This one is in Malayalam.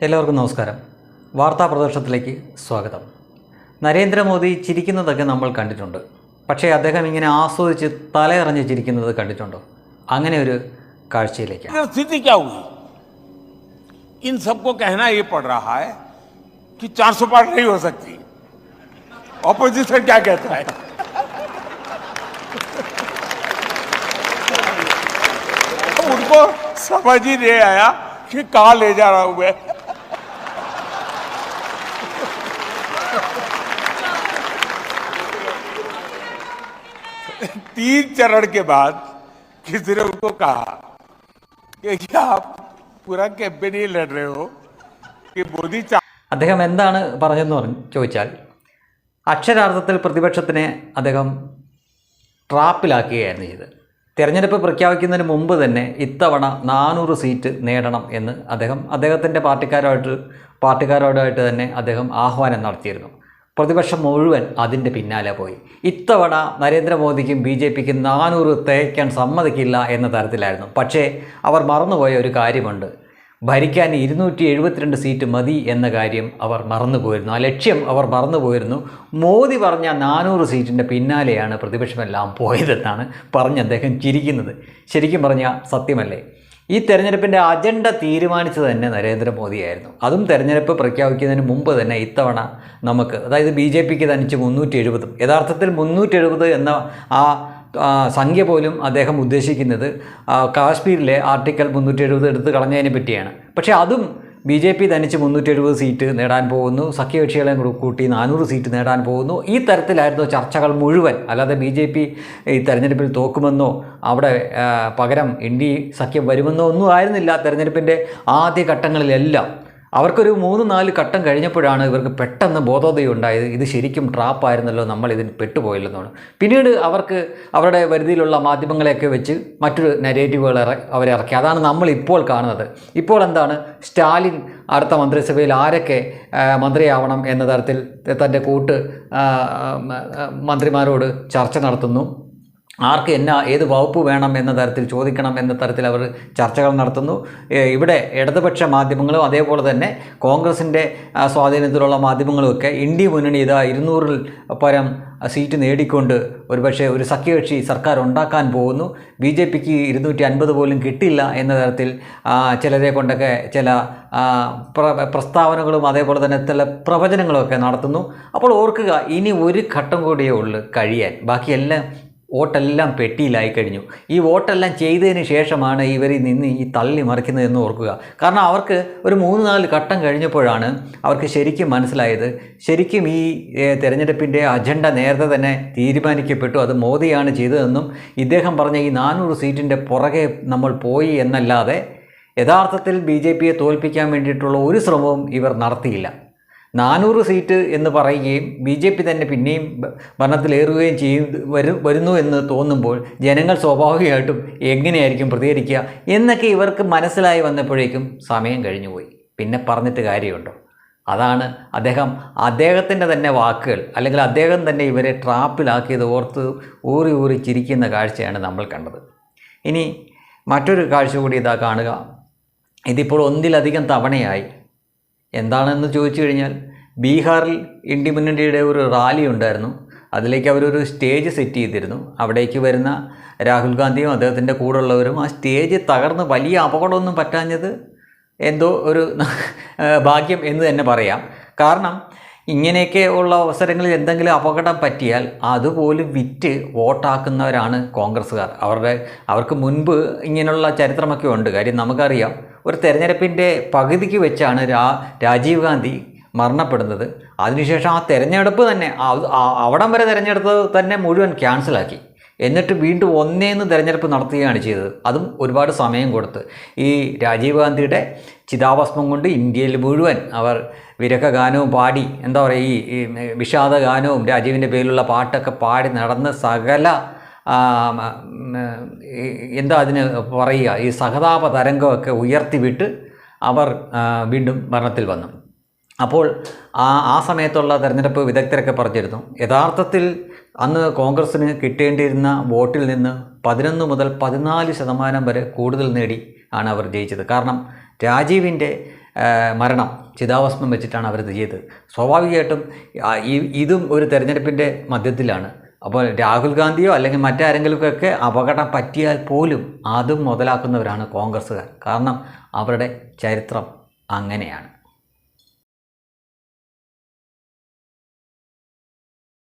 എല്ലാവർക്കും നമസ്കാരം വാർത്താ പ്രദർശനത്തിലേക്ക് സ്വാഗതം നരേന്ദ്രമോദി ചിരിക്കുന്നതൊക്കെ നമ്മൾ കണ്ടിട്ടുണ്ട് പക്ഷേ അദ്ദേഹം ഇങ്ങനെ ആസ്വദിച്ച് തലയിറഞ്ഞ് ചിരിക്കുന്നത് കണ്ടിട്ടുണ്ടോ അങ്ങനെ ഒരു കാഴ്ചയിലേക്ക് लेकिन स्थिति क्या हुई इन सबको कहना ये पड़ रहा है कि 400 पार नहीं हो सकती ऑपोजिशन क्या कहता है उनको समझ ही नहीं आया कि कहा ले जा रहा हूं मैं तीन चरण के बाद किसी ने उनको कहा कि क्या आप पूरा कैंपेन ही लड़ रहे हो कि मोदी चाह അദ്ദേഹം എന്താണ് പറഞ്ഞതെന്ന് പറഞ്ഞു ചോദിച്ചാൽ അക്ഷരാർത്ഥത്തിൽ പ്രതിപക്ഷത്തിനെ അദ്ദേഹം ട്രാപ്പിലാക്കുകയായിരുന്നു ചെയ്തത് തെരഞ്ഞെടുപ്പ് പ്രഖ്യാപിക്കുന്നതിന് മുമ്പ് തന്നെ ഇത്തവണ നാനൂറ് സീറ്റ് നേടണം എന്ന് അദ്ദേഹം അദ്ദേഹത്തിൻ്റെ പാർട്ടിക്കാരുമായിട്ട് പാർട്ടിക്കാരോടായിട്ട് തന്നെ അദ്ദേഹം ആഹ്വാനം നടത്തിയിരുന്നു പ്രതിപക്ഷം മുഴുവൻ അതിന്റെ പിന്നാലെ പോയി. ഇത്തവണ നരേന്ദ്രമോദിക്കും ബി ജെ പിക്കും നാനൂറ് തേക്കാൻ സമ്മതിക്കില്ല എന്ന തരത്തിലായിരുന്നു. പക്ഷേ അവർ മറന്നുപോയ ഒരു കാര്യമുണ്ട്. ഭരിക്കാൻ ഇരുന്നൂറ്റി എഴുപത്തിരണ്ട് സീറ്റ് മതി എന്ന കാര്യം അവർ മറന്നുപോയിരുന്നു. ആ ലക്ഷ്യം അവർ മറന്നുപോയിരുന്നു. മോദി പറഞ്ഞ നാനൂറ് സീറ്റിന്റെ പിന്നാലെയാണ് പ്രതിപക്ഷമെല്ലാം പോയതെന്നാണ് പറഞ്ഞ് അദ്ദേഹം ചിരിക്കുന്നത്. ശരിക്കും പറഞ്ഞാൽ സത്യമല്ലേ? ഈ തെരഞ്ഞെടുപ്പിന്റെ അജണ്ട തീരുമാനിച്ചത് തന്നെ നരേന്ദ്രമോദിയായിരുന്നു. അതും തെരഞ്ഞെടുപ്പ് പ്രഖ്യാപിക്കുന്നതിന് മുമ്പ് തന്നെ ഇത്തവണ നമുക്ക് അതായത് ബി ജെ പിക്ക് തനിച്ച് മുന്നൂറ്റി എഴുപതും യഥാർത്ഥത്തിൽ മുന്നൂറ്റി എഴുപത് എന്ന ആ സംഖ്യ പോലും അദ്ദേഹം ഉദ്ദേശിക്കുന്നത് കാശ്മീരിലെ ആർട്ടിക്കൽ മുന്നൂറ്റി എഴുപത് എടുത്ത് കളഞ്ഞതിനെ പറ്റിയാണ്. പക്ഷേ അതും ബി ജെ പി തനിച്ച് മുന്നൂറ്റി എഴുപത് സീറ്റ് നേടാൻ പോകുന്നു. സഖ്യകക്ഷികളെയും കൂടി കൂട്ടി നാനൂറ് സീറ്റ് നേടാൻ പോകുന്നു. ഈ തരത്തിലായിരുന്നു ചർച്ചകൾ മുഴുവൻ. അല്ലാതെ ബി ജെ പി ഈ തെരഞ്ഞെടുപ്പിൽ തോക്കുമെന്നോ അവിടെ പകരം പകരം ഇന്ത്യ സഖ്യം വരുമെന്നോ ഒന്നും ആയിരുന്നില്ല തെരഞ്ഞെടുപ്പിന്റെ ആദ്യ ഘട്ടങ്ങളിലെല്ലാം. അവർക്കൊരു മൂന്ന് നാല് ഘട്ടം കഴിഞ്ഞപ്പോഴാണ് ഇവർക്ക് പെട്ടെന്ന് ബോധോദയം ഉണ്ടായത്. ഇത് ശരിക്കും ട്രാപ്പായിരുന്നല്ലോ നമ്മൾ ഇതിന് പെട്ടുപോയില്ലെന്നാണ്. പിന്നീട് അവർക്ക് അവരുടെ വരുതിയിലുള്ള മാധ്യമങ്ങളെയൊക്കെ വെച്ച് മറ്റൊരു നെഗറ്റീവുകൾ അവരിറക്കി അതാണ് നമ്മൾ ഇപ്പോൾ കാണുന്നത്. ഇപ്പോൾ എന്താണ്? സ്റ്റാലിൻ അടുത്ത മന്ത്രിസഭയിൽ ആരൊക്കെ മന്ത്രിയാവണം എന്ന തരത്തിൽ തന്റെ കൂട്ട് മന്ത്രിമാരോട് ചർച്ച നടത്തുന്നു? ആർക്ക് എന്നാ ഏത് വകുപ്പ് വേണം എന്ന തരത്തിൽ ചോദിക്കണം എന്ന തരത്തിൽ അവർ ചർച്ചകൾ നടത്തുന്നു. ഇവിടെ ഇടതുപക്ഷ മാധ്യമങ്ങളും അതേപോലെ തന്നെ കോൺഗ്രസിന്റെ സ്വാധീനത്തിലുള്ള മാധ്യമങ്ങളുമൊക്കെ ഇന്ത്യ മുന്നണി ഇതാ ഇരുന്നൂറിൽ പരം സീറ്റ് നേടിക്കൊണ്ട് ഒരുപക്ഷെ ഒരു സഖ്യകക്ഷി സർക്കാർ ഉണ്ടാക്കാൻ പോകുന്നു. ബി ജെ പിക്ക് ഇരുന്നൂറ്റി അൻപത് പോലും കിട്ടില്ല എന്ന തരത്തിൽ ചിലരെ കൊണ്ടൊക്കെ ചില പ്ര- പ്രസ്താവനകളും അതേപോലെ തന്നെ ചില പ്രവചനങ്ങളുമൊക്കെ നടത്തുന്നു. അപ്പോൾ ഓർക്കുക ഇനി ഒരു ഘട്ടം കൂടിയേ ഉള്ളൂ കഴിയാൻ. ബാക്കിയെല്ലാം വോട്ടെല്ലാം പെട്ടിയിലായി കഴിഞ്ഞു ഈ വോട്ടെല്ലാം ചെയ്തതിന് ശേഷമാണ് ഇവർ നിന്ന് ഈ തള്ളി മറിക്കുന്നതെന്ന് ഓർക്കുക. കാരണം അവർക്ക് ഒരു മൂന്ന് നാല് ഘട്ടം കഴിഞ്ഞപ്പോഴാണ് അവർക്ക് ശരിക്കും മനസ്സിലായത്. ശരിക്കും ഈ തെരഞ്ഞെടുപ്പിന്റെ അജണ്ട നേരത്തെ തന്നെ തീരുമാനിക്കപ്പെട്ടു. അത് മോദിയാണ് ചെയ്തതെന്നും ഇദ്ദേഹം പറഞ്ഞ ഈ നാനൂറ് സീറ്റിന്റെ പുറകെ നമ്മൾ പോയി എന്നല്ലാതെ യഥാർത്ഥത്തിൽ ബി തോൽപ്പിക്കാൻ വേണ്ടിയിട്ടുള്ള ഒരു ശ്രമവും ഇവർ നടത്തിയില്ല. നാനൂറ് സീറ്റ് എന്ന് പറയുകയും ബി ജെ പി തന്നെ പിന്നെയും ഭരണത്തിലേറുകയും ചെയ്യും വരും വരുന്നു എന്ന് തോന്നുമ്പോൾ ജനങ്ങൾ സ്വാഭാവികമായിട്ടും എങ്ങനെയായിരിക്കും പ്രതികരിക്കുക എന്നൊക്കെ ഇവർക്ക് മനസ്സിലായി വന്നപ്പോഴേക്കും സമയം കഴിഞ്ഞുപോയി. പിന്നെ പറഞ്ഞിട്ട് കാര്യമുണ്ടോ? അതാണ് അദ്ദേഹം അദ്ദേഹത്തിന്റെ തന്നെ വാക്കുകൾ അല്ലെങ്കിൽ അദ്ദേഹം തന്നെ ഇവരെ ട്രാപ്പിലാക്കിയത് ഓർത്ത് ഊറി ഊറി ചിരിക്കുന്ന കാഴ്ചയാണ് നമ്മൾ കണ്ടത്. ഇനി മറ്റൊരു കാഴ്ച കൂടി ഇതാ കാണുക. ഇതിപ്പോൾ ഒന്നിലധികം തവണയായി എന്താണെന്ന് ചോദിച്ചു കഴിഞ്ഞാൽ ബീഹാറിൽ ഇൻഡിപെൻഡന്റിയുടെ ഒരു റാലി ഉണ്ടായിരുന്നു. അതിലേക്ക് അവരൊരു സ്റ്റേജ് സെറ്റ് ചെയ്തിരുന്നു. അവിടേക്ക് വരുന്ന രാഹുൽ ഗാന്ധിയും അദ്ദേഹത്തിന്റെ കൂടെയുള്ളവരും ആ സ്റ്റേജ് തകർന്ന് വലിയ അപകടമൊന്നും പറ്റാഞ്ഞത് എന്തോ ഒരു ഭാഗ്യം എന്ന് തന്നെ പറയാം. കാരണം ഇങ്ങനെയൊക്കെ ഉള്ള അവസരങ്ങളിൽ എന്തെങ്കിലും അപകടം പറ്റിയാൽ അതുപോലും വിറ്റ് വോട്ടാക്കുന്നവരാണ് കോൺഗ്രസ്സുകാർ. അവരുടെ അവർക്ക് മുൻപ് ഇങ്ങനെയുള്ള ചരിത്രമൊക്കെ ഉണ്ട്. കാര്യം നമുക്കറിയാം ഒരു തെരഞ്ഞെടുപ്പിന്റെ പകുതിക്ക് വെച്ചാണ് രാ രാജീവ് ഗാന്ധി മരണപ്പെടുന്നത്. അതിനുശേഷം ആ തെരഞ്ഞെടുപ്പ് തന്നെ അവിടം വരെ തിരഞ്ഞെടുത്തത് തന്നെ മുഴുവൻ ക്യാൻസലാക്കി. എന്നിട്ട് വീണ്ടും ഒന്നേന്ന് തിരഞ്ഞെടുപ്പ് നടത്തുകയാണ് ചെയ്തത്. അതും ഒരുപാട് സമയം കൊടുത്ത്. ഈ രാജീവ് ഗാന്ധിയുടെ ചിതാഭസ്മം കൊണ്ട് ഇന്ത്യയിൽ മുഴുവൻ അവർ വിരഹ ഗാനവും പാടി എന്താ പറയുക ഈ വിഷാദ ഗാനവും രാജീവിന്റെ പേരിലുള്ള പാട്ടൊക്കെ പാടി നടന്ന് സകല എന്താ അതിന് പറയുക ഈ സഹതാപ തരംഗമൊക്കെ ഉയർത്തിവിട്ട് അവർ വീണ്ടും ഭരണത്തിൽ വന്നു. അപ്പോൾ ആ ആ സമയത്തുള്ള തെരഞ്ഞെടുപ്പ് വിദഗ്ധരൊക്കെ പറഞ്ഞിരുന്നു യഥാർത്ഥത്തിൽ അന്ന് കോൺഗ്രസ്സിന് കിട്ടേണ്ടിയിരുന്ന വോട്ടിൽ നിന്ന് പതിനൊന്ന് മുതൽ പതിനാല് ശതമാനം വരെ കൂടുതൽ നേടി ആണ് അവർ ജയിച്ചത്. കാരണം രാജീവിന്റെ മരണം ചിതാഭസ്മം വെച്ചിട്ടാണ് അവർ ചെയ്തത്. സ്വാഭാവികമായിട്ടും ഇതും ഒരു തെരഞ്ഞെടുപ്പിന്റെ മധ്യത്തിലാണ്. അപ്പോൾ രാഹുൽ ഗാന്ധിയോ അല്ലെങ്കിൽ മറ്റാരെങ്കിലുമൊക്കെ അപകടം പറ്റിയാൽ പോലും അതും മുതലാക്കുന്നവരാണ് കോൺഗ്രസ്സുകാർ. കാരണം അവരുടെ ചരിത്രം അങ്ങനെയാണ്.